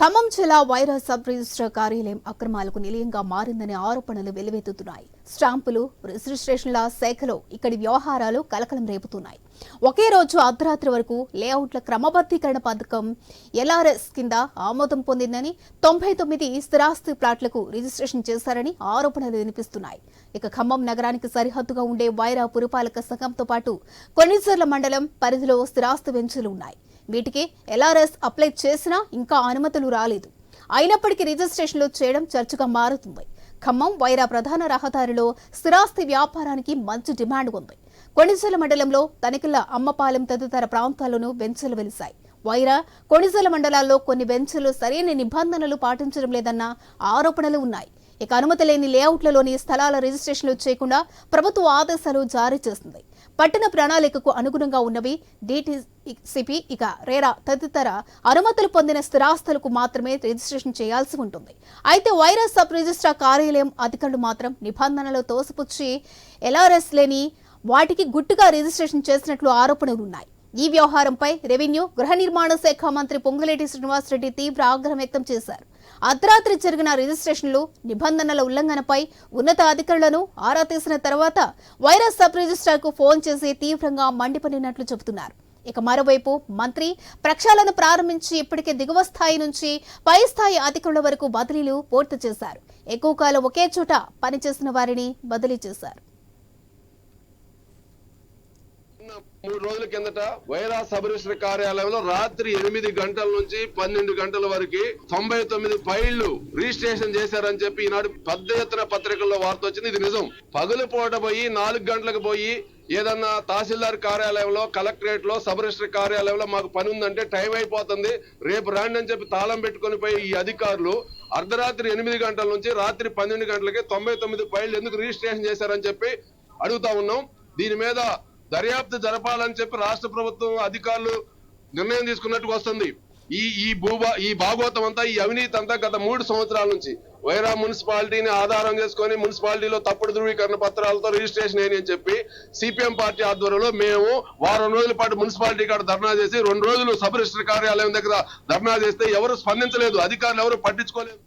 ఖమ్మం జిల్లా virus sub register కార్యాలయం అక్రమాలకు నిలయంగా మారిందనే ఆరోపణలు వెలువెత్తుతున్నాయి. స్టాంపులు రిజిస్ట్రేషన్ల శాఖలో ఇక్కడి వ్యవహారాలు కలకలం రేపుతున్నాయి. ఒకే రోజు అర్ధరాత్రి వరకు లేఅవుట్ల క్రమబద్ధీకరణ పథకం ఎల్ఆర్ఎస్ కింద ఆమోదం పొందిందని తొంభై తొమ్మిది స్థిరాస్తి ప్లాట్లకు రిజిస్ట్రేషన్ చేశారని ఆరోపణలు వినిపిస్తున్నాయి. ఇక ఖమ్మం నగరానికి సరిహద్దుగా ఉండే వైరా పురపాలక సంఘంతో పాటు కొన్నిసర్ల మండలం పరిధిలో స్థిరాస్తి వెంచులు ఉన్నాయి. వీటికి ఎల్ఆర్ఎస్ అప్లై చేసినా ఇంకా అనుమతులు రాలేదు. అయినప్పటికీ రిజిస్ట్రేషన్లు చేయడం చర్చగా మారుతుంది. ఖమ్మం వైరా ప్రధాన రహదారిలో స్థిరాస్తి వ్యాపారానికి మంచి డిమాండ్ ఉంది. కొణిజల మండలంలో తనిఖీల అమ్మపాలెం తదితర ప్రాంతాల్లోనూ బెంచులు వెలిశాయి. వైరా కొణిజల మండలాల్లో కొన్ని బెంచులు సరైన నిబంధనలు పాటించడం లేదన్న ఆరోపణలు ఉన్నాయి. ఇక అనుమతి లేని లేఅవుట్లలోని స్థలాల రిజిస్ట్రేషన్లు చేయకుండా ప్రభుత్వ ఆదేశాలు జారీ చేస్తుంది. పట్టణ ప్రణాళికకు అనుగుణంగా ఉన్నవి డిటిసిపి ఇక రేరా తదితర అనుమతులు పొందిన స్థిరాస్తులకు మాత్రమే రిజిస్ట్రేషన్ చేయాల్సి ఉంటుంది. అయితే వైరస్ సబ్ రిజిస్ట్రార్ కార్యాలయం అధికారులు మాత్రం నిబంధనలు తోసిపుచ్చి ఎల్ఆర్ఎస్ లేని వాటికి గుట్టుగా రిజిస్ట్రేషన్ చేసినట్లు ఆరోపణలు ఉన్నాయి. ఈ వ్యవహారంపై రెవెన్యూ గృహ నిర్మాణ శాఖ మంత్రి పొంగులేటి శ్రీనివాసరెడ్డి తీవ్ర ఆగ్రహం వ్యక్తం చేశారు. అర్ధరాత్రి జరిగిన రిజిస్ట్రేషన్లు నిబంధనల ఉల్లంఘనపై ఉన్నత అధికారులను ఆరా తీసిన తర్వాత వైరస్ సబ్ రిజిస్ట్రార్కు ఫోన్ చేసి తీవ్రంగా మండిపడినట్లు చెబుతున్నారు. ఇక మరోవైపు మంత్రి ప్రక్షాళన ప్రారంభించి ఇప్పటికే దిగువ స్థాయి నుంచి పై స్థాయి అధికారుల వరకు బదిలీలు పూర్తి చేశారు. ఎక్కువ కాలం ఒకే చోట పనిచేసిన వారిని బదిలీ చేశారు. మూడు రోజుల కిందట వైరా సబ్ రిజిస్టర్ కార్యాలయంలో రాత్రి ఎనిమిది గంటల నుంచి పన్నెండు గంటల వరకు తొంభై తొమ్మిది ఫైళ్ళు రిజిస్ట్రేషన్ చేశారని చెప్పి ఈనాడు పెద్ద ఎత్తున పత్రికల్లో వార్త వచ్చింది. ఇది నిజం. పగులు పూట పోయి నాలుగు గంటలకు పోయి ఏదన్నా తహసీల్దార్ కార్యాలయంలో కలెక్టరేట్లో సబ్ రిజిస్టర్ కార్యాలయంలో మాకు పని ఉందంటే టైం అయిపోతుంది. రేపు రాండి అని చెప్పి తాళం పెట్టుకొని పోయి ఈ అధికారులు అర్ధరాత్రి ఎనిమిది గంటల నుంచి రాత్రి పన్నెండు గంటలకి తొంభై తొమ్మిది ఫైళ్ళు ఎందుకు రిజిస్ట్రేషన్ చేశారని చెప్పి అడుగుతా ఉన్నాం. దీని మీద దర్యాప్తు జరపాలని చెప్పి రాష్ట్ర ప్రభుత్వం అధికారులు నిర్ణయం తీసుకున్నట్టుగా వస్తుంది. ఈ ఈ భూభా ఈ భాగవతం అంతా ఈ అవినీతి అంతా గత మూడు సంవత్సరాల నుంచి వైరా మున్సిపాలిటీని ఆధారం చేసుకొని మున్సిపాలిటీలో తప్పుడు ధృవీకరణ పత్రాలతో రిజిస్ట్రేషన్ అయ్యి అని చెప్పి సిపిఎం పార్టీ ఆధ్వర్యంలో మేము వారం రోజుల పాటు మున్సిపాలిటీ కాడ ధర్నా చేసి రెండు రోజులు సబ్ రిజిస్టర్ కార్యాలయం దగ్గర ధర్నా చేస్తే ఎవరు స్పందించలేదు. అధికారులు ఎవరు పట్టించుకోలేదు.